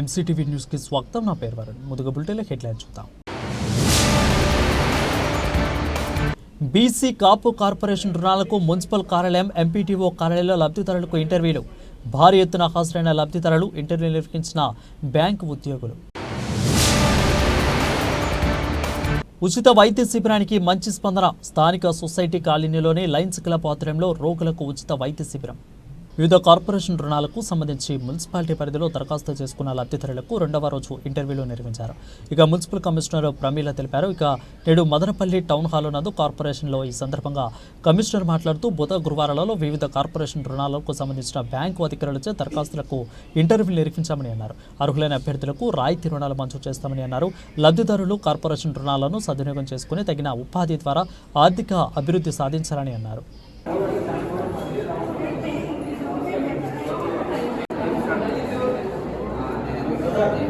MCTV న్యూస్కి స్వాగతం. నా పేరు వరుణ్. ముందుగా బులెటిన్లో హెడ్లైన్ చూద్దాం. బీసీ కాపు కార్పొరేషన్ రుణాలకు మున్సిపల్ కార్యాలయం ఎంపీటీఓ కార్యాలయంలో లబ్ధిదారులకు ఇంటర్వ్యూలు. భారీ ఎత్తున హాజరైన లబ్ధిదారులు ఇంటర్వ్యూ నిర్వహించిన బ్యాంకు ఉద్యోగులు. ఉచిత వైద్య శిబిరానికి మంచి స్పందన. స్థానిక సొసైటీ కాలనీలోని లయన్స్ క్లబ్ ఆధ్వర్యంలో రోగులకు ఉచిత వైద్య శిబిరం. వివిధ కార్పొరేషన్ రుణాలకు సంబంధించి మున్సిపాలిటీ పరిధిలో దరఖాస్తు చేసుకున్న లబ్ధిదారులకు రెండవ రోజు ఇంటర్వ్యూలు నిర్వహించారు. ఇక మున్సిపల్ కమిషనర్ ప్రమీల తెలిపారు. ఇక నేడు మదనపల్లి టౌన్ హాల్ నందు కార్పొరేషన్లో ఈ సందర్భంగా కమిషనర్ మాట్లాడుతూ బుధ గురువారాలలో వివిధ కార్పొరేషన్ రుణాలకు సంబంధించిన బ్యాంకు అధికారులచే దరఖాస్తులకు ఇంటర్వ్యూలు నిర్వహించామని అన్నారు. అర్హులైన అభ్యర్థులకు రాయితీ రుణాలు మంజూరు చేస్తామని అన్నారు. లబ్ధిదారులు కార్పొరేషన్ రుణాలను సద్వినియోగం చేసుకుని తగిన ఉపాధి ద్వారా ఆర్థిక అభివృద్ధి సాధించాలని అన్నారు. Gracias.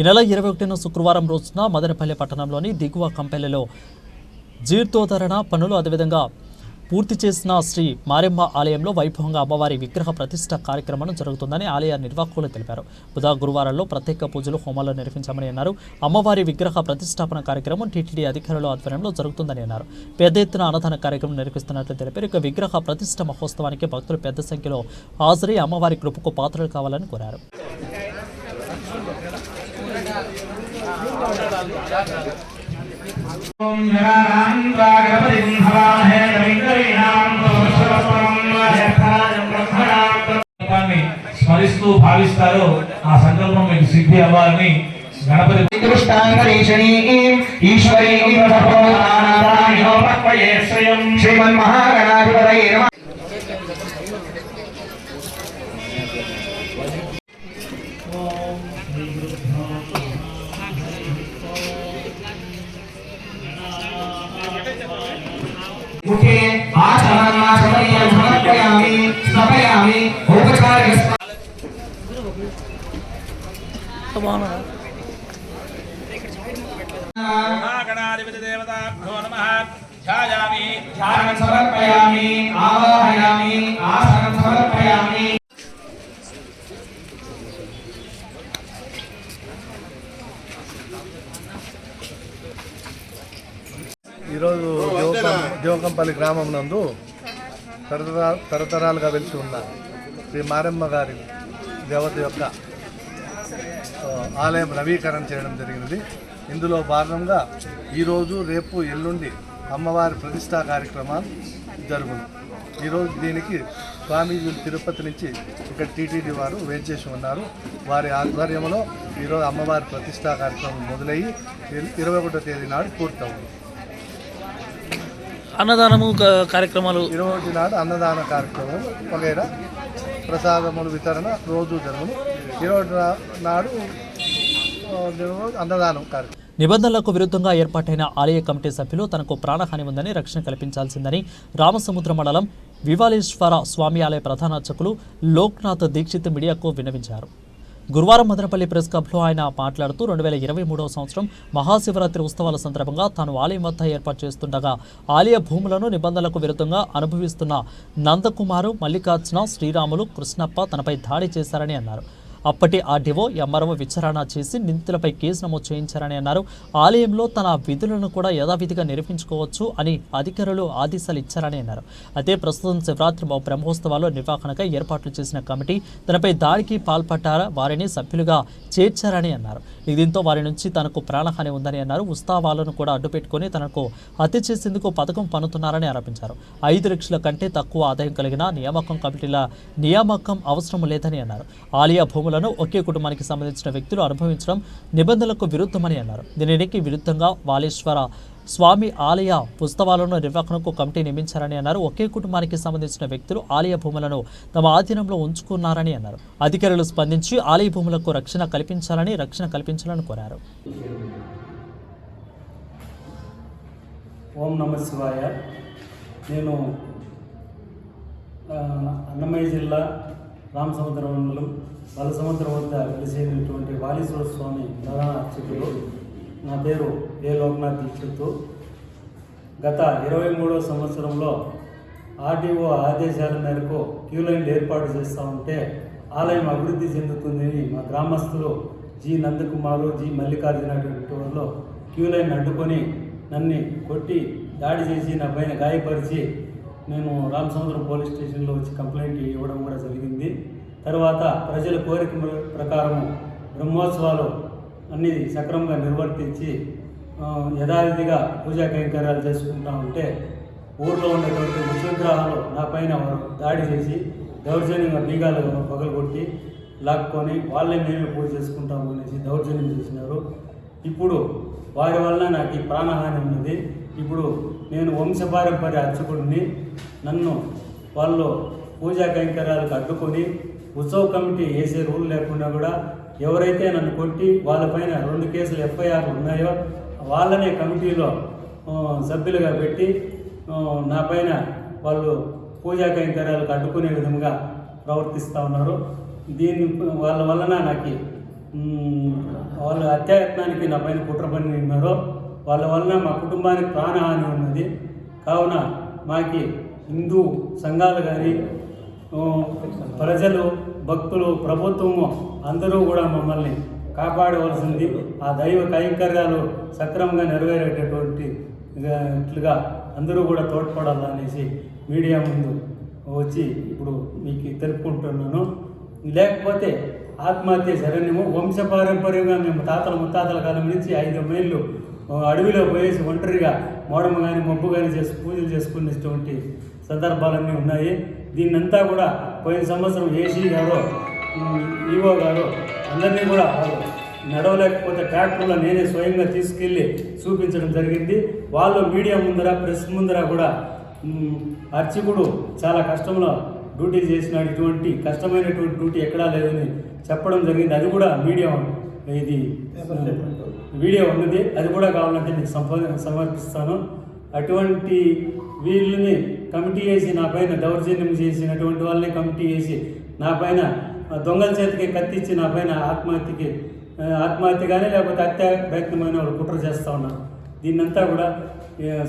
ఈ నెల ఇరవై ఒకటిన శుక్రవారం రోజున మదనపల్లి పట్టణంలోని దిగువ కంపెనీలో జీర్తోధరణ పనులు అదేవిధంగా పూర్తి చేసిన శ్రీ మారెమ్మ ఆలయంలో వైభవంగా అమ్మవారి విగ్రహ ప్రతిష్ట కార్యక్రమం జరుగుతుందని ఆలయ నిర్వాహకులు తెలిపారు. బుధ గురువారంలో ప్రత్యేక పూజలు హోమాలు నిర్వహించామని అన్నారు. అమ్మవారి విగ్రహ ప్రతిష్టాపన కార్యక్రమం టీటీడీ అధికారుల ఆధ్వర్యంలో జరుగుతుందని అన్నారు. పెద్ద ఎత్తున అన్నదాన కార్యక్రమం నిర్వహిస్తున్నట్లు తెలిపారు. ఇక విగ్రహ ప్రతిష్ట మహోత్సవానికి భక్తులు పెద్ద సంఖ్యలో హాజరై అమ్మవారి కృపకు పాత్రలు కావాలని కోరారు. స్మరిస్తూ భావిస్తారో ఆ సంకల్పం మీకు సిద్ధి అవ్వాలని గణపతి ఈశ్వరీం శ్రీమన్మహాగణాధిపతయే తరతరా తరతరాలుగా వెలిసి ఉన్న శ్రీ మారమ్మ గారి దేవత యొక్క ఆలయం నవీకరణ చేయడం జరిగినది. ఇందులో భాగంగా ఈరోజు రేపు ఎల్లుండి అమ్మవారి ప్రతిష్టా కార్యక్రమాలు జరుగును. ఈరోజు దీనికి స్వామీజీలు తిరుపతి నుంచి ఇక్కడ టీటీడీ వారు వేంచేసి ఉన్నారు. వారి ఆధ్వర్యంలో ఈరోజు అమ్మవారి ప్రతిష్టా కార్యక్రమం మొదలయ్యి ఇరవై ఒకటో తేదీ నాడు పూర్తవుతుంది అన్నదానము క- కార్యక్రమాలు? ఇరవై ఒకటి నాడు అన్నదాన కార్యక్రమం వగైరా ప్రసాదముల వితరణ రోజు జరుగును. ఇరవై నాడు అన్నదానం కార్యక్రమం. నిబంధనలకు విరుద్ధంగా ఏర్పాటైన ఆలయ కమిటీ సభ్యులు తనకు ప్రాణహాని ఉందని రక్షణ కల్పించాల్సిందని రామసముద్ర మండలం వివాలేశ్వర స్వామి ఆలయ ప్రధాన అర్చకులు లోక్నాథ్ దీక్షిత్ మీడియాకు విన్నవించారు. గురువారం మదనపల్లి ప్రెస్ క్లబ్లో ఆయన మాట్లాడుతూ రెండు వేల ఇరవై మూడవ సంవత్సరం మహాశివరాత్రి ఉత్సవాల సందర్భంగా తాను ఆలయం వద్ద ఏర్పాటు చేస్తుండగా ఆలయ భూములను నిబంధనలకు విరుద్ధంగా అనుభవిస్తున్న నందకుమారు మల్లికార్జున శ్రీరాములు కృష్ణప్ప తనపై దాడి చేశారని అన్నారు. అప్పటి ఆర్డీఓ ఎంఆర్ఓ విచారణ చేసి నిందితులపై కేసు నమోదు చేయించారని అన్నారు. ఆలయంలో తన విధులను కూడా యథావిధిగా నిర్వహించుకోవచ్చు అని అధికారులు ఆదేశాలు ఇచ్చారని అన్నారు. అయితే ప్రస్తుతం శివరాత్రి బ్రహ్మోత్సవాల్లో నిర్వహణకై ఏర్పాట్లు చేసిన కమిటీ తనపై దాడికి పాల్పడ్డారా వారిని సభ్యులుగా చేర్చారని అన్నారు. దీంతో వారి నుంచి తనకు ప్రాణహాని ఉందని అన్నారు. ఉత్సవాలను కూడా అడ్డుపెట్టుకుని తనకు హత్య చేసేందుకు పథకం పన్నుతున్నారని ఆరోపించారు. ఐదు లక్షల కంటే తక్కువ ఆదాయం కలిగిన నియామకం కమిటీల నియామకం అవసరం లేదని అన్నారు. ఆలయ భూములను ఒకే కుటుంబానికి సంబంధించిన వ్యక్తులు అనుభవించడం నిబంధనలకు విరుద్ధమని అన్నారు. దీనికి విరుద్ధంగా వాలేశ్వర స్వామి ఆలయ ఉత్సవాలను నిర్వహణకు కమిటీ నియమించారని అన్నారు. ఒకే కుటుంబానికి సంబంధించిన వ్యక్తులు ఆలయ భూములను తమ ఆధీనంలో ఉంచుకున్నారని అన్నారు. అధికారులు స్పందించి ఆలయ భూములకు రక్షణ కల్పించాలని రక్షణ కల్పించాలని కోరారు. ఓం నమ శివాయ. నేను అన్నమయ్య జిల్లా రామ రామసముద్రం మండలం బలసముద్రం వద్ద వెలిసేటువంటి వాలీశ్వర స్వామి ప్రధాన అర్చకులు. నా పేరు ఏ లోక్నాథ్ దీక్షిత్తు గత ఇరవై మూడవ సంవత్సరంలో ఆర్డీఓ ఆదేశాల మేరకు క్యూ లైన్లు ఏర్పాటు చేస్తూ ఉంటే ఆలయం అభివృద్ధి చెందుతుందని మా గ్రామస్తులు జి నందకుమారు జి మల్లికార్జున అటువంటి వాళ్ళు క్యూ లైన్ అడ్డుకొని నన్ను కొట్టి దాడి చేసి నా పైన గాయపరిచి నేను రామసముద్రం పోలీస్ స్టేషన్లో వచ్చి కంప్లైంట్ ఇవ్వడం కూడా జరిగింది. తర్వాత ప్రజల కోరిక ప్రకారము బ్రహ్మోత్సవాలు అన్ని సక్రమంగా నిర్వర్తించి యథావిధిగా పూజా కైంకర్యాలు చేసుకుంటా ఉంటే ఊర్లో ఉన్నటువంటి విశ్వగ్రహాలు నా పైన వారు దాడి చేసి దౌర్జన్యంగా బీగాలు పగలగొట్టి లాక్కొని వాళ్ళే మేమే పూజ చేసుకుంటాము అనేసి దౌర్జన్యం చేసినారు. ఇప్పుడు వారి వలన నాకు ఈ ప్రాణహాని ఉన్నది. ఇప్పుడు నేను వంశపారంపర్య అర్చకుడిని. నన్ను వాళ్ళు పూజా కైంకర్యాలకు అడ్డుకొని ఉత్సవ కమిటీ వేసే రూల్ లేకుండా కూడా ఎవరైతే నన్ను కొట్టి వాళ్ళపైన రెండు కేసులు ఎఫ్ఐఆర్లు ఉన్నాయో వాళ్ళనే కమిటీలో సభ్యులుగా పెట్టి నా పైన వాళ్ళు పూజా కైంకర్యాలకు అడ్డుకునే విధంగా ప్రవర్తిస్తూ ఉన్నారు. దీని వాళ్ళ వలన నాకు వాళ్ళు వాళ్ళ అత్యాయత్నానికి నా పైన కుట్ర పని ఉన్నారో వాళ్ళ వలన మా కుటుంబానికి ప్రాణహాని ఉన్నది. కావున మాకి హిందూ సంఘాలు కానీ ప్రజలు భక్తులు ప్రభుత్వము అందరూ కూడా మమ్మల్ని కాపాడవలసింది. ఆ దైవ కైంకర్యాలు సక్రమంగా నెరవేరేటటువంటిగా ఇట్లుగా అందరూ కూడా తోడ్పడాలనేసి మీడియా ముందు వచ్చి ఇప్పుడు మీకు తెలుపుకుంటున్నాను. లేకపోతే ఆత్మహత్య శరణ్యము వంశపారంపర్యంగా మేము తాతల ముత్తాతల కాలం నుంచి ఐదు మైళ్ళు అడవిలో పోయేసి ఒంటరిగా మోడము కానీ మబ్బు కానీ చేసి పూజలు చేసుకునేటువంటి సందర్భాలన్నీ ఉన్నాయి. దీన్నంతా కూడా పోయిన సంవత్సరం ఏసీ గారు ఈవో గారు అందరినీ కూడా నడవలేకపోతే ట్రాక్టర్లో నేనే స్వయంగా తీసుకెళ్ళి చూపించడం జరిగింది. వాళ్ళు మీడియా ముందర ప్రెస్ ముందర కూడా అర్చకుడు చాలా కష్టంలో డ్యూటీ చేసినాడు. ఇటువంటి కష్టమైనటువంటి డ్యూటీ ఎక్కడా లేదని చెప్పడం జరిగింది. అది కూడా మీడియా ఇది. వీడియో ఉన్నది అది కూడా కావాలంటే మీకు సంప సమర్పిస్తాను. అటువంటి వీళ్ళని కమిటీ వేసి నా పైన దౌర్జన్యం చేసినటువంటి వాళ్ళని కమిటీ వేసి నా పైన దొంగల చేతికి కత్తిచ్చి నా పైన ఆత్మహత్యకి ఆత్మహత్య కానీ లేకపోతే హత్య ప్రయత్నమైన వాళ్ళు కుట్ర చేస్తూ ఉన్నారు. దీన్నంతా కూడా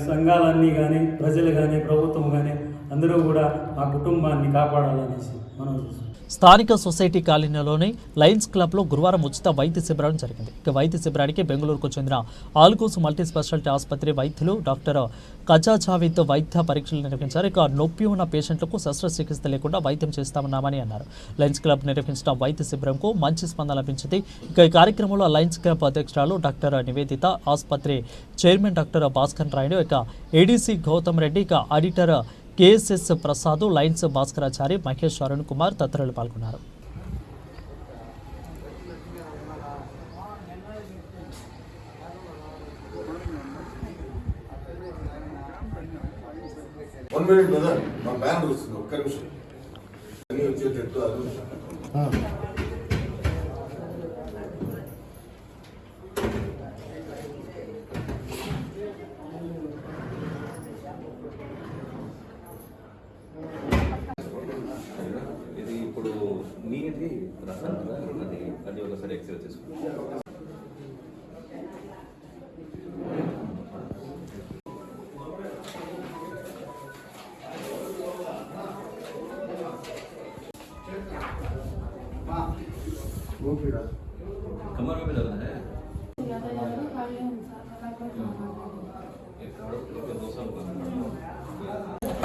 సంఘాలన్నీ కానీ ప్రజలు కానీ ప్రభుత్వం కానీ అందరూ కూడా మా కుటుంబాన్ని కాపాడాలనేసి మనం స్థానిక సొసైటీ కాలనీలోని లయన్స్ క్లబ్లో గురువారం ఉచిత వైద్య శిబిరం జరిగింది. ఇక వైద్య శిబిరానికి బెంగళూరుకు చెందిన ఆల్కోస్ మల్టీ స్పెషాలిటీ ఆసుపత్రి వైద్యులు డాక్టర్ కజా వైద్య పరీక్షలు నిర్వహించారు. ఇక నొప్పి ఉన్న పేషెంట్లకు శస్త్రచికిత్స లేకుండా వైద్యం చేస్తామన్నామని అన్నారు. లయన్స్ క్లబ్ నిర్వహించిన వైద్య శిబిరంకు మంచి స్పందన లభించింది. ఇక ఈ కార్యక్రమంలో లయన్స్ క్లబ్ అధ్యక్షురాలు డాక్టర్ నివేదిత ఆసుపత్రి చైర్మన్ డాక్టర్ భాస్కర్ రాయుడు ఇక ఏడీసీ గౌతమ్ రెడ్డి ఇక auditor KSS Prasad lions Bhaskarachari Mahesh Arun Kumar తదితరులు పాల్గొన్నారు. వన్ మినిట్ బ్రదర్ మా బ్యానర్ వస్తుంది ఒక్క నిమిషం. అన్ని వచ్చేటట్టు అది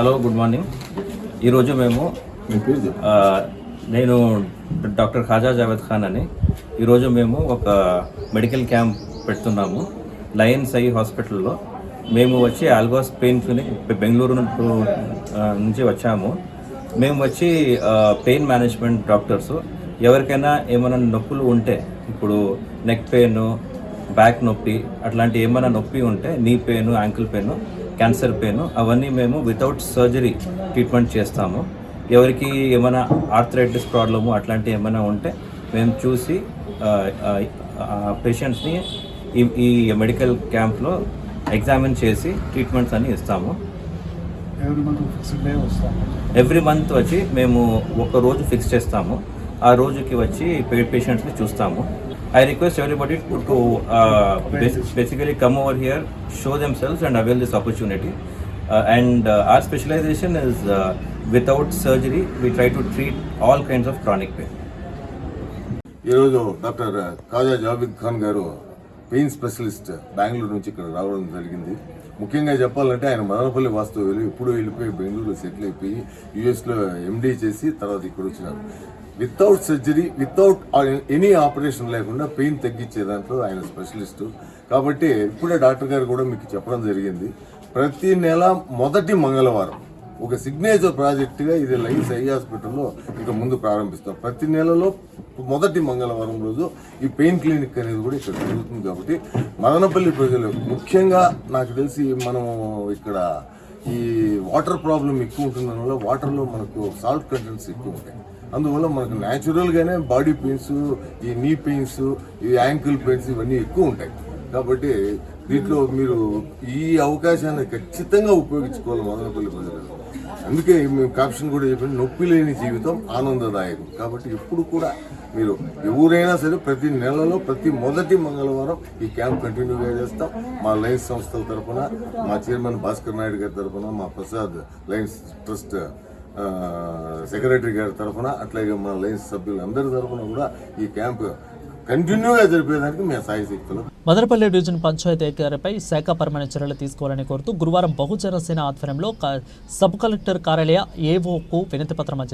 హలో గుడ్ మార్నింగ్. ఈరోజు మేము నేను డాక్టర్ ఖాజా జావేద్ ఖాన్ అని. ఈరోజు మేము ఒక మెడికల్ క్యాంప్ పెడుతున్నాము లయన్స్ ఐ హాస్పిటల్లో. మేము వచ్చి ఆల్గోస్ పెయిన్ క్లినిక్ బెంగళూరు నుంచి వచ్చాము. మేము వచ్చి పెయిన్ మేనేజ్మెంట్ డాక్టర్స్. ఎవరికైనా ఏమైనా నొప్పులు ఉంటే ఇప్పుడు నెక్ పెయిన్ బ్యాక్ నొప్పి అట్లాంటి ఏమైనా నొప్పి ఉంటే knee pain ankle pain cancer pain అవన్నీ మేము వితౌట్ సర్జరీ ట్రీట్మెంట్ చేస్తాము. ఎవరికి ఏమైనా ఆర్థరైటిస్ ప్రాబ్లము అట్లాంటివి ఏమైనా ఉంటే మేము చూసి పేషెంట్స్ని ఈ మెడికల్ క్యాంప్లో ఎగ్జామిన్ చేసి ట్రీట్మెంట్స్ అన్ని ఇస్తాము. ఎవ్రీ మంత్ వచ్చి మేము ఒక రోజు ఫిక్స్ చేస్తాము. ఆ రోజుకి వచ్చి పేషెంట్స్ని చూస్తాము. I request everybody to to basically come over here show themselves and avail this opportunity and our specialization is without surgery we try to treat all kinds of chronic pain ఈరోజు doctor Kaja Javed Khan garu pain specialist Bengaluru నుంచి ఇక్కడ రావడం జరిగింది. ముఖ్యంగా చెప్పాలంటే ఆయన మదనపల్లి వాస్తవ్యులు ఇప్పుడు వెళ్ళిపోయి బెంగళూరులో సెటిల్ అయిపోయి యుఎస్లో ఎండీ చేసి తర్వాత ఇక్కడ వచ్చినారు. Without surgery without any operation లేకుండా పెయిన్ తగ్గించే దాంట్లో ఆయన స్పెషలిస్టు కాబట్టి ఇప్పుడే డాక్టర్ గారు కూడా మీకు చెప్పడం జరిగింది. ప్రతి నెల మొదటి మంగళవారం ఒక సిగ్నేచర్ ప్రాజెక్టుగా ఇది లైన్స్ ఐ హాస్పిటల్లో ఇక ముందు ప్రారంభిస్తాం. ప్రతి నెలలో మొదటి మంగళవారం రోజు ఈ పెయిన్ క్లినిక్ అనేది కూడా ఇక్కడ జరుగుతుంది కాబట్టి మదనపల్లి ప్రజలు ముఖ్యంగా నాకు తెలిసి మనము ఇక్కడ ఈ వాటర్ ప్రాబ్లం ఎక్కువ ఉంటుంది వల్ల వాటర్లో మనకు సాల్ట్ కంటెంట్స్ ఎక్కువ ఉంటాయి. అందువల్ల మనకు న్యాచురల్గానే బాడీ పెయిన్స్ ఈ నీ పెయిన్స్ ఈ యాంకిల్ పెయిన్స్ ఇవన్నీ ఎక్కువ ఉంటాయి. కాబట్టి దీంట్లో మీరు ఈ అవకాశాన్ని ఖచ్చితంగా ఉపయోగించుకోవాలి మదనపల్లి ప్రజలు. అందుకే మేము క్యాప్షన్ కూడా చెప్పిన నొప్పి లేని జీవితం ఆనందదాయకం. కాబట్టి ఎప్పుడు కూడా మీరు ఎవరైనా సరే ప్రతి నెలలో ప్రతి మొదటి మంగళవారం ఈ క్యాంప్ కంటిన్యూగా చేస్తాం. మా లయన్స్ సంస్థల తరఫున మా చైర్మన్ భాస్కర్ నాయుడు గారి తరఫున మా ప్రసాద్ లయన్స్ ట్రస్ట్ సెక్రటరీ గారి తరఫున అట్లాగే మా లైన్స్ సభ్యులు అందరి తరఫున కూడా ఈ క్యాంప్ కంటిన్యూగా జరిపేదానికి మేము సాయశక్తులు మదనపల్లి డివిజన్ పంచాయతీ అధికారిపై శాఖపరమైన చర్యలు తీసుకోవాలని కోరుతూ గురువారం బహుజన సేన ఆధ్వర్యంలో క- సబ్ కలెక్టర్ కార్యాలయ ఏఓకు వినతి పత్రం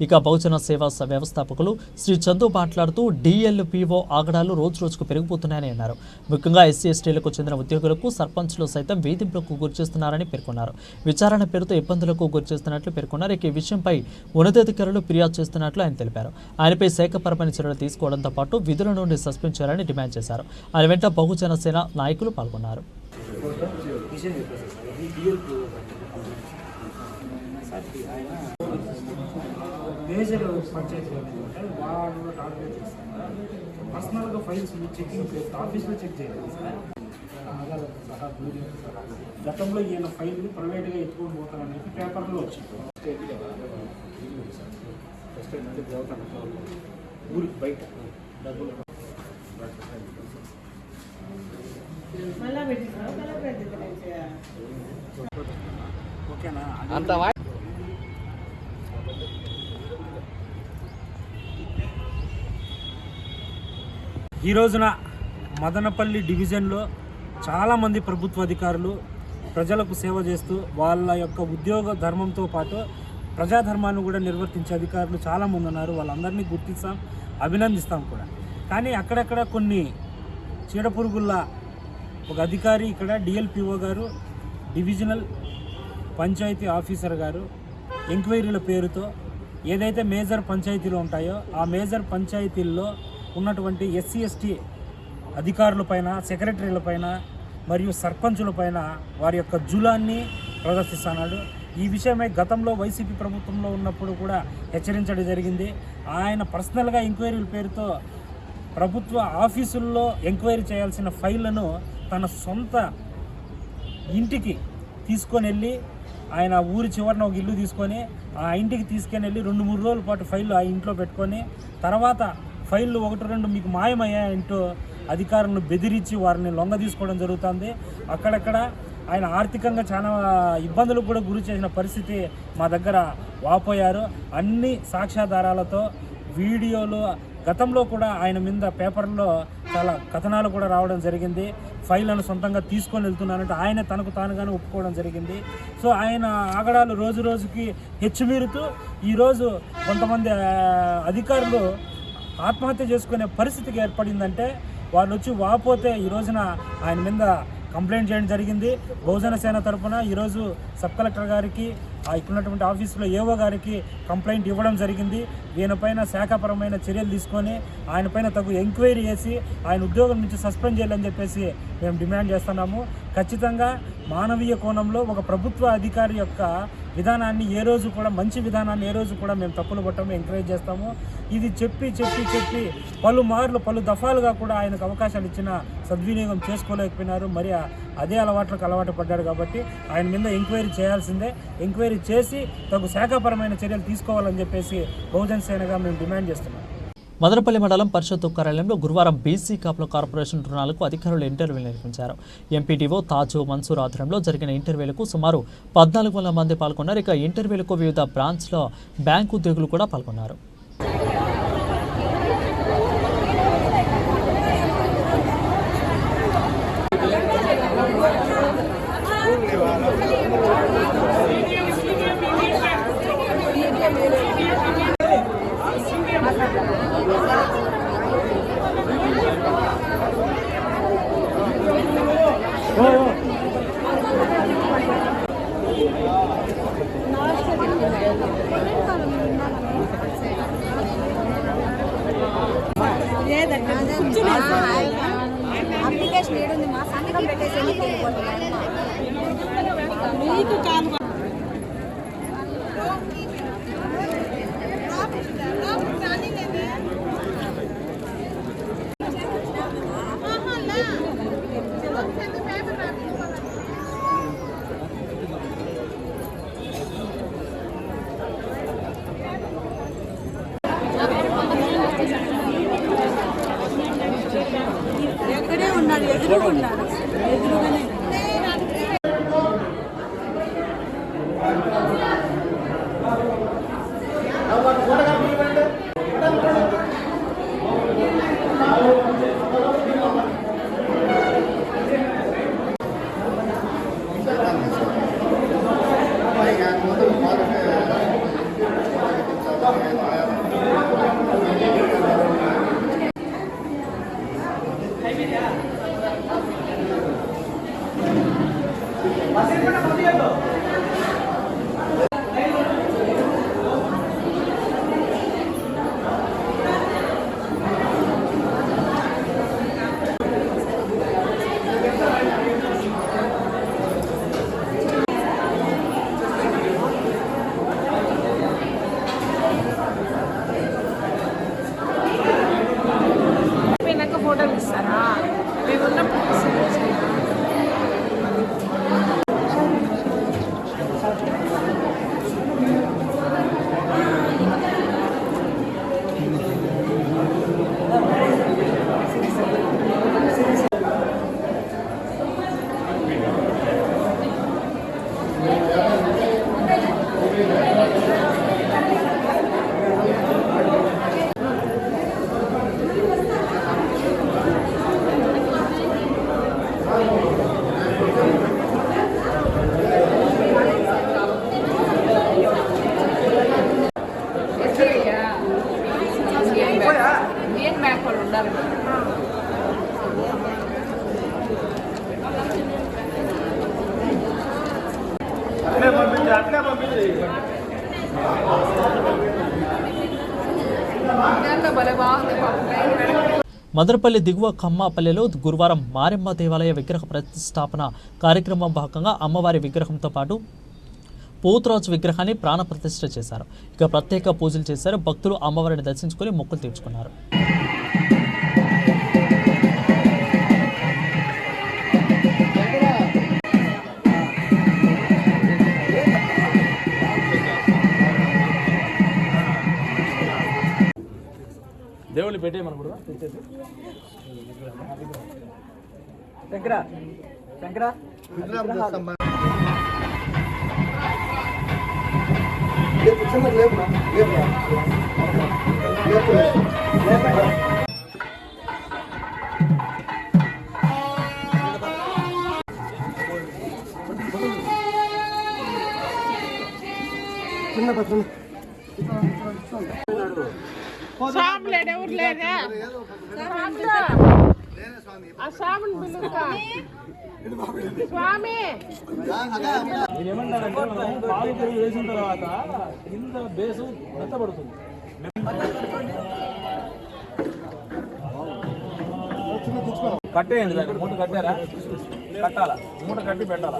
ఇక బహుజన సేవా వ్యవస్థాపకులు శ్రీ చందు మాట్లాడుతూ డిఎల్పిఓ ఆగడాలు రోజు రోజుకు పెరిగిపోతున్నాయని అన్నారు. ముఖ్యంగా ఎస్సీ ఎస్టీలకు చెందిన ఉద్యోగులకు సర్పంచ్లు సైతం వేధింపులకు గురిచేస్తున్నారని పేర్కొన్నారు. విచారణ పేరుతో ఇబ్బందులకు గురిచేస్తున్నట్లు పేర్కొన్నారు. ఇక ఈ విషయంపై ఉన్నతాధికారులు ఫిర్యాదు చేస్తున్నట్లు ఆయన తెలిపారు. ఆయనపై శాఖపరమైన చర్యలు తీసుకోవడంతో పాటు విధుల నుండి సస్పెండ్ చేయాలని డిమాండ్ చేశారు. ఆయన వెంట బహుజన సేన నాయకులు పాల్గొన్నారు. మేజర్ పంచాయతీలు అంటే వాళ్ళు టార్గెట్ చేస్తారు? పర్సనల్గా ఫైల్స్ చేస్తే ఆఫీస్లో చెక్ చేయాలి సార్ ఆధార్ సహా వీడియో సహా. గతంలో ఈయన ఫైల్ ప్రైవేట్గా ఎత్తుకొని పోతారని చెప్పి పేపర్లో వచ్చింది. ఫస్ట్ అంటే పోతాను ఊరికి బయట డబ్బులు ఈ రోజున మదనపల్లి డివిజన్లో చాలామంది ప్రభుత్వ అధికారులు ప్రజలకు సేవ చేస్తూ వాళ్ళ యొక్క ఉద్యోగ ధర్మంతో పాటు ప్రజాధర్మాన్ని కూడా నిర్వర్తించే అధికారులు చాలామంది ఉన్నారు. వాళ్ళందరినీ గుర్తిస్తాం అభినందిస్తాం కూడా. కానీ అక్కడక్కడ కొన్ని చీడపురుగుల్లా ఒక అధికారి ఇక్కడ డిఎల్పిఓ గారు డివిజనల్ పంచాయతీ ఆఫీసర్ గారు ఎంక్వైరీల పేరుతో ఏదైతే మేజర్ పంచాయతీలు ఉంటాయో ఆ మేజర్ పంచాయతీల్లో ఉన్నటువంటి ఎస్సీ ఎస్టీ అధికారులపైన సెక్రటరీలపైన మరియు సర్పంచులపైన వారి యొక్క జులాన్ని ప్రదర్శిస్తున్నాడు. ఈ విషయమై గతంలో వైసీపీ ప్రభుత్వంలో ఉన్నప్పుడు కూడా హెచ్చరించడం జరిగింది. ఆయన పర్సనల్గా ఎంక్వైరీల పేరుతో ప్రభుత్వ ఆఫీసుల్లో ఎంక్వైరీ చేయాల్సిన ఫైళ్ళను తన సొంత ఇంటికి తీసుకొని వెళ్ళి ఆయన ఊరి చివరన ఒక ఇల్లు తీసుకొని ఆ ఇంటికి తీసుకొని వెళ్ళి రెండు మూడు రోజుల పాటు ఫైళ్ళు ఆ ఇంట్లో పెట్టుకొని తర్వాత ఫైళ్ళు ఒకటి రెండు మీకు మాయమయ్యాయంటూ అధికారులను బెదిరించి వారిని లొంగ తీసుకోవడం జరుగుతుంది. అక్కడక్కడ ఆయన ఆర్థికంగా చాలా ఇబ్బందులకు కూడా గురి చేసిన పరిస్థితి మా దగ్గర వాపోయారు. అన్ని సాక్ష్యాధారాలతో వీడియోలు గతంలో కూడా ఆయన మీద పేపర్లో చాలా కథనాలు కూడా రావడం జరిగింది. ఫైళ్ళను సొంతంగా తీసుకొని వెళ్తున్నానంటే ఆయన తనకు తానుగానే ఒప్పుకోవడం జరిగింది. సో ఆయన ఆగడాలు రోజు రోజుకి హెచ్చుమీరుతూ ఈరోజు కొంతమంది అధికారులు ఆత్మహత్య చేసుకునే పరిస్థితికి ఏర్పడిందంటే వాళ్ళు వచ్చి వాపోతే ఈ రోజున ఆయన మీద కంప్లైంట్ చేయడం జరిగింది. బహుజన సేన తరఫున ఈరోజు సబ్ కలెక్టర్ గారికి ఆ ఇక్కడున్నటువంటి ఆఫీసులో ఏవో గారికి కంప్లైంట్ ఇవ్వడం జరిగింది. ఈయనపైన శాఖపరమైన చర్యలు తీసుకొని ఆయనపైన తగు ఎంక్వైరీ చేసి ఆయన ఉద్యోగం నుంచి సస్పెండ్ చేయాలని చెప్పేసి మేము డిమాండ్ చేస్తున్నాము. ఖచ్చితంగా మానవీయ కోణంలో ఒక ప్రభుత్వ అధికారి యొక్క విధానాన్ని ఏ రోజు కూడా మంచి విధానాన్ని ఏ రోజు కూడా మేము తప్పులు పట్టము ఎంకరేజ్ చేస్తాము. ఇది చెప్పి చెప్పి చెప్పి పలుమార్లు పలు దఫాలుగా కూడా ఆయనకు అవకాశాలు ఇచ్చిన సద్వినియోగం చేసుకోలేకపోయినారు. మరి అదే అలవాట్లకు అలవాటు పడ్డాడు కాబట్టి ఆయన మీద ఎంక్వైరీ చేయాల్సిందే. ఎంక్వైరీ చేసి తగు శాఖాపరమైన చర్యలు తీసుకోవాలని చెప్పేసి బహుజన సేనగా మేము డిమాండ్ చేస్తున్నాం. మదనపల్లి మండలం పరిషత్ కార్యాలయంలో గురువారం బీసీ కాపుల కార్పొరేషన్ రుణాలకు అధికారులు ఇంటర్వ్యూలు నిర్వహించారు. ఎంపీటీఓ తాజు మన్సూర్ ఆధ్వర్యంలో జరిగిన ఇంటర్వ్యూలకు సుమారు పద్నాలుగు వందల మంది పాల్గొన్నారు. ఇక ఇంటర్వ్యూలకు వివిధ బ్రాంచ్ల బ్యాంకు ఉద్యోగులు కూడా పాల్గొన్నారు. ఉన్నాడు మదనపల్లి దిగువ కమ్మాపల్లిలో గురువారం మారెమ్మ దేవాలయ విగ్రహ ప్రతిష్టాపన కార్యక్రమం భాగంగా అమ్మవారి విగ్రహంతో పాటు పోతురాజు విగ్రహాన్ని ప్రాణప్రతిష్ఠ చేశారు. ఇక ప్రత్యేక పూజలు చేశారు. భక్తులు అమ్మవారిని దర్శించుకొని మొక్కులు తీర్చుకున్నారు. దేవుళ్ళు పెట్టే మనం కూడా విగ్రహం చేస్తాం మనం. లేపు, చిన్నది లేపురా, లేపురా. లేపు. స్వామి లేడు ఎవరు లేదే ఆ స్వామిని పిలుస్తా స్వామి ఏమన్నానంటే మనం పాలు పెరుగు వేసిన తర్వాత కింద బేసు మెత్తబడుతుంది కట్టేయండి దాన్ని మూట కట్టారా? కట్టాలా? మూట కట్టి పెట్టాలా?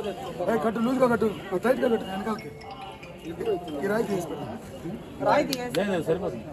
కట్టు లూజ్గా కట్టు. టైట్గా కట్టు వెనకాలకి. రాయి తీసుకుంటా లేదు లేదు, సరిపోతుంది.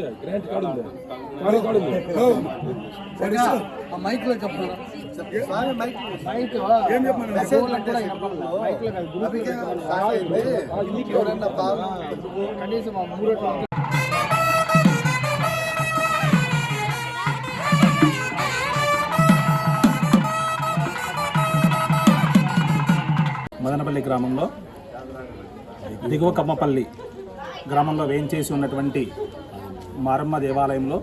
ఉంది గ్రాంట్ కార్డు ఉంది కార్డు కార్డు ఉంది. మైక్లో కనీసం మూడు మదనపల్లి గ్రామంలో దిగువ కమ్మపల్లి గ్రామంలో వేయించేసి ఉన్నటువంటి మారమ్మ దేవాలయంలో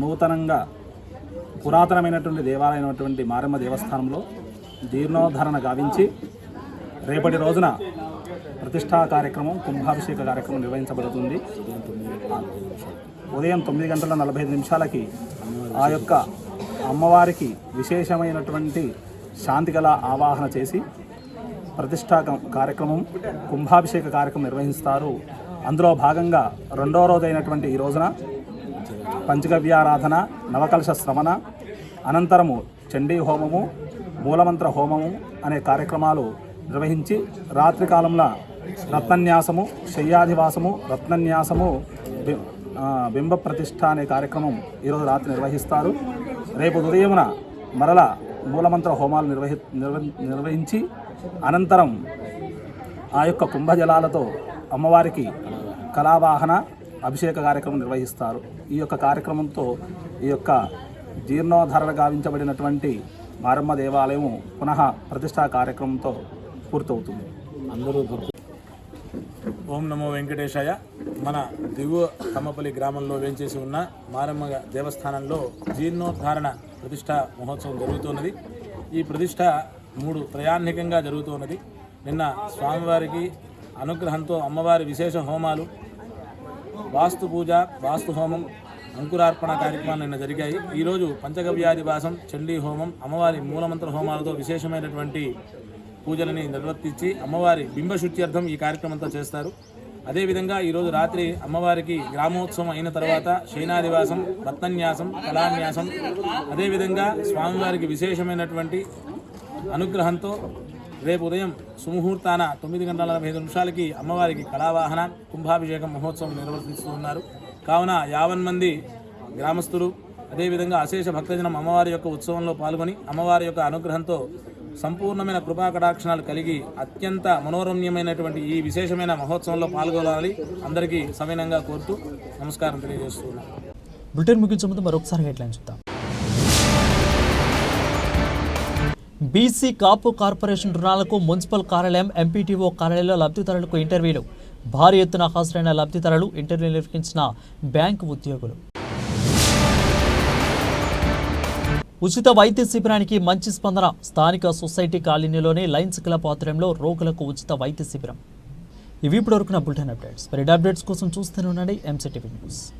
నూతనంగా పురాతనమైనటువంటి దేవాలయం అటువంటి మారమ్మ దేవస్థానంలో జీర్ణోద్ధరణ గావించి రేపటి రోజున ప్రతిష్టా కార్యక్రమం కుంభాభిషేక కార్యక్రమం నిర్వహించబడుతుంది. ఉదయం తొమ్మిది గంటల నలభై ఐదు నిమిషాలకి ఆ యొక్క అమ్మవారికి విశేషమైనటువంటి శాంతి గల ఆవాహన చేసి ప్రతిష్టా కార్యక్రమం కుంభాభిషేక కార్యక్రమం నిర్వహిస్తారు. అందులో భాగంగా రెండో రోజైనటువంటి ఈ రోజున పంచగవ్యారాధన నవకలశ శ్రవణ అనంతరము చండీ హోమము మూలమంత్ర హోమము అనే కార్యక్రమాలు నిర్వహించి రాత్రికాలంలో రత్నన్యాసము శయ్యాధివాసము రత్నన్యాసము బింబ ప్రతిష్ట అనే కార్యక్రమం ఈరోజు రాత్రి నిర్వహిస్తారు. రేపు ఉదయమున మరల మూలమంత్ర హోమాలు నిర్వహి నిర్వ- నిర్వహించి అనంతరం ఆ యొక్క కుంభజలాలతో అమ్మవారికి కళావాహన అభిషేక కార్యక్రమం నిర్వహిస్తారు. ఈ యొక్క కార్యక్రమంతో ఈ యొక్క జీర్ణోద్ధరణ గావించబడినటువంటి మారమ్మ దేవాలయము పునః ప్రతిష్టా కార్యక్రమంతో పూర్తవుతుంది. అందరూ ఓం నమో వెంకటేశాయ. మన దిగువ కమ్మపల్లి గ్రామంలో వేంచేసి ఉన్న మారమ్మ దేవస్థానంలో జీర్ణోద్ధారణ ప్రతిష్ట మహోత్సవం జరుగుతున్నది. ఈ ప్రతిష్ట మూడు ప్రయాణికంగా జరుగుతున్నది. నిన్న స్వామివారికి అనుగ్రహంతో అమ్మవారి విశేష హోమాలు వాస్తు పూజ వాస్తు హోమం అంకురార్పణ కార్యక్రమాలు నిన్న జరిగాయి. ఈరోజు పంచగవ్యాధివాసం చండీ హోమం అమ్మవారి మూలమంత్ర హోమాలతో విశేషమైనటువంటి పూజలని నిర్వర్తించి అమ్మవారి బింబశుత్యర్థం ఈ కార్యక్రమంతో చేస్తారు. అదేవిధంగా ఈరోజు రాత్రి అమ్మవారికి గ్రామోత్సవం అయిన తర్వాత శయనాదివాసం రత్నన్యాసం కళాన్యాసం అదేవిధంగా స్వామివారికి విశేషమైనటువంటి అనుగ్రహంతో రేపు ఉదయం సుముహూర్తాన తొమ్మిది గంటల నలభై ఐదు నిమిషాలకి అమ్మవారికి కళావాహన కుంభాభిషేకం మహోత్సవం నిర్వర్తిస్తున్నారు కావున యావన్ మంది గ్రామస్తులు అదేవిధంగా అశేష భక్తజనం అమ్మవారి యొక్క ఉత్సవంలో పాల్గొని అమ్మవారి యొక్క అనుగ్రహంతో సంపూర్ణమైన కృపా కటాక్షణాలు కలిగి అత్యంత మనోరమ్యమైనటువంటి ఈ విశేషమైన మహోత్సవంలో పాల్గొనాలి అందరికీ సవినంగా కోరుతూ నమస్కారం తెలియజేస్తున్నాను. బులెటిన్ ముగించే ముందు మరొకసారి హెడ్లైన్ చూద్దాం. బీసీ కాపు కార్పొరేషన్ రుణాలకు మున్సిపల్ కార్యాలయం ఎంపీటీఓ కార్యాలయంలో లబ్ధిదారులకు ఇంటర్వ్యూలు. భారీ ఎత్తున హాజరైన లబ్ధిదారులు ఇంటర్వ్యూ నిర్వహించిన బ్యాంకు ఉద్యోగులు. ఉచిత వైద్య శిబిరానికి మంచి స్పందన. స్థానిక సొసైటీ కాలనీలోని లయన్స్ క్లబ్ ఆధ్వర్యంలో రోగులకు ఉచిత వైద్య శిబిరం. ఇవి ఇప్పటివరకు నా బులెటిన్ అప్డేట్స్. మరి అప్డేట్స్ కోసం చూస్తూనే ఉండండి. MCTV news.